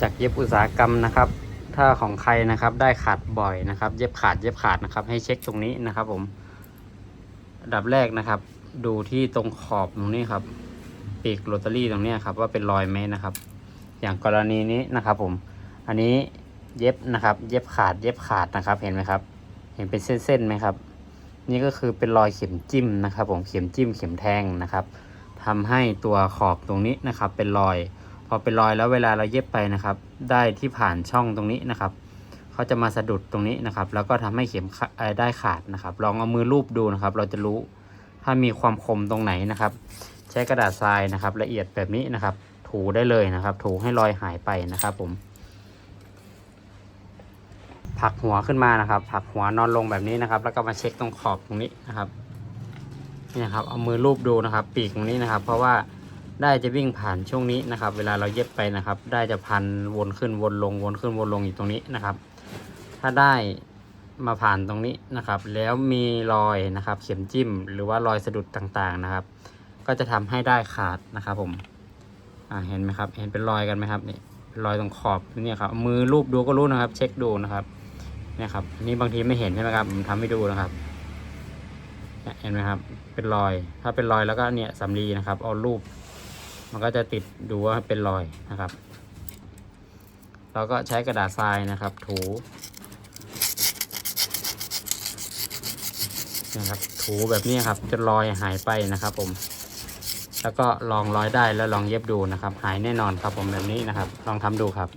จากเย็บอุตสาหกรรมนะครับ ถ้าของใครนะครับได้ขาดบ่อยนะครับ เย็บขาดเย็บขาดนะครับ ให้เช็คตรงนี้นะครับผมอันดับแรกนะครับ ดูที่ตรงขอบตรงนี้ครับ ปีกโรตารี่ตรงนี้ครับ ว่าเป็นรอยไหมนะครับ อย่างกรณีนี้นะครับผม อันนี้เย็บนะครับ เย็บขาดเย็บขาดนะครับ เห็นไหมครับ เห็นเป็นเส้นๆไหมครับ นี่ก็คือเป็นรอยเข็มจิ้มนะครับ ผมเข็มจิ้มเข็มแทงนะครับทำให้ตัวขอบตรงนี้นะครับ เป็นรอย พอเป็นรอยแล้วเวลาเราเย็บไปนะครับ ได้ที่ผ่านช่องตรงนี้นะครับเขาจะมาสะดุดตรงนี้นะครับ แล้วก็ทำให้เข็มได้ขาดนะครับ ลองเอามือลูบดูนะครับ เราจะรู้ถ้ามีความคมตรงไหนนะครับ ใช้กระดาษทรายนะครับ ละเอียดแบบนี้นะครับ ถูได้เลยนะครับ ถูให้รอยหายไปนะครับ ผมผลักหัวขึ้นมานะครับผลักหัวนอนลงแบบนี้นะครับ แล้วก็มาเช็คตรงขอบตรงนี้นะครับนี่นะครับ เอามือลูบดูนะครับ ปีกตรงนี้นะครับ เพราะว่า ได้จะวิ่งผ่านช่วงนี้นะครับ เวลาเราเย็บไปนะครับ ได้จะพันวนขึ้นวนลงวนขึ้นวนลงอยู่ตรงนี้นะครับ ถ้าได้มาผ่านตรงนี้นะครับ แล้วมีรอยนะครับเข็มจิ้มหรือว่ารอยสะดุดต่างๆนะครับ ก็จะทำให้ได้ขาดนะครับผมอ่าเห็นไหมครับ เห็นเป็นรอยกันไหมครับนี่รอยตรงขอบนี่ครับมือลูบดูก็รู้นะครับ เช็คดูนะครับเนี่ยครับนี่บางทีไม่เห็นใช่ไหมครับผมทำให้ดูนะครับเนี่ยเห็นไหมครับ เป็นรอย ถ้าเป็นรอยแล้วก็เนี่ยสำลีนะครับ เอารูป มันก็จะติดดูว่าเป็นรอยนะครับ เราก็ใช้กระดาษทรายนะครับ ถูนะครับถูแบบนี้ครับจนรอยหายไปนะครับ ผม แล้วก็ลองร้อยได้แล้วลองเย็บดูนะครับ หายแน่นอนครับผมแบบนี้นะครับ ลองทำดูครับ